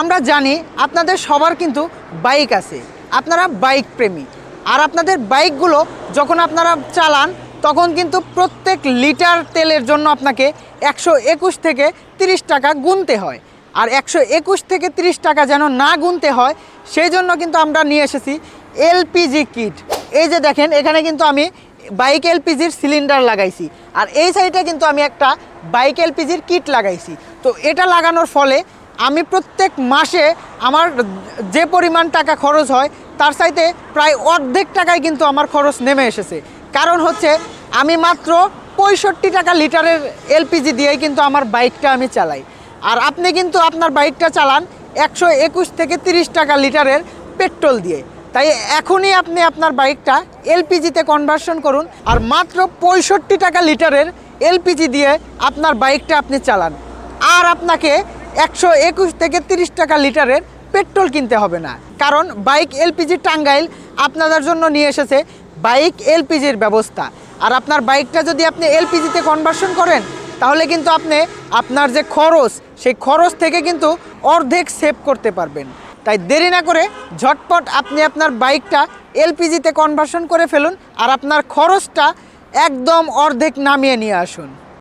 আমরা জানি আপনাদের সবার কিন্তু বাইক আছে। আপনারা বাইক প্রেমী। আর আপনাদের বাইকগুলো যখন আপনারা চালান, তখন কিন্তু প্রত্যেক লিটার তেলের জন্য আপনাকে একশো একুশ থেকে তিরিশ টাকা গুনতে হয়। আর একশো একুশ থেকে তিরিশ টাকা যেন না গুনতে হয়, সেই জন্য কিন্তু আমরা নিয়ে এসেছি এলপিজি কিট। এই যে দেখেন, এখানে কিন্তু আমি বাইক এলপিজির সিলিন্ডার লাগাইছি। আর এই সাইডে কিন্তু আমি একটা বাইক এলপিজির কিট লাগাইছি। তো এটা লাগানোর ফলে আমি প্রত্যেক মাসে আমার যে পরিমাণ টাকা খরচ হয়, তার চাইতে প্রায় অর্ধেক টাকায় কিন্তু আমার খরচ নেমে এসেছে। কারণ হচ্ছে, আমি মাত্র পঁয়ষট্টি টাকা লিটারের এলপিজি দিয়েই কিন্তু আমার বাইকটা আমি চালাই। আর আপনি কিন্তু আপনার বাইকটা চালান একশো একুশ থেকে তিরিশ টাকা লিটারের পেট্রোল দিয়ে। তাই এখনই আপনি আপনার বাইকটা এলপিজিতে কনভার্সন করুন আর মাত্র পঁয়ষট্টি টাকা লিটারের এলপিজি দিয়ে আপনার বাইকটা আপনি চালান। আর আপনাকে একশো একুশ থেকে তিরিশ টাকা লিটারের পেট্রোল কিনতে হবে না। কারণ বাইক এলপিজি টাঙ্গাইল আপনাদের জন্য নিয়ে এসেছে বাইক এলপিজির ব্যবস্থা। আর আপনার বাইকটা যদি আপনি এলপিজিতে কনভার্সন করেন, তাহলে কিন্তু আপনি আপনার যে খরচ, সেই খরচ থেকে কিন্তু অর্ধেক সেভ করতে পারবেন। তাই দেরি না করে ঝটপট আপনি আপনার বাইকটা এলপিজিতে কনভার্সন করে ফেলুন আর আপনার খরচটা একদম অর্ধেক নামিয়ে নিয়ে আসুন।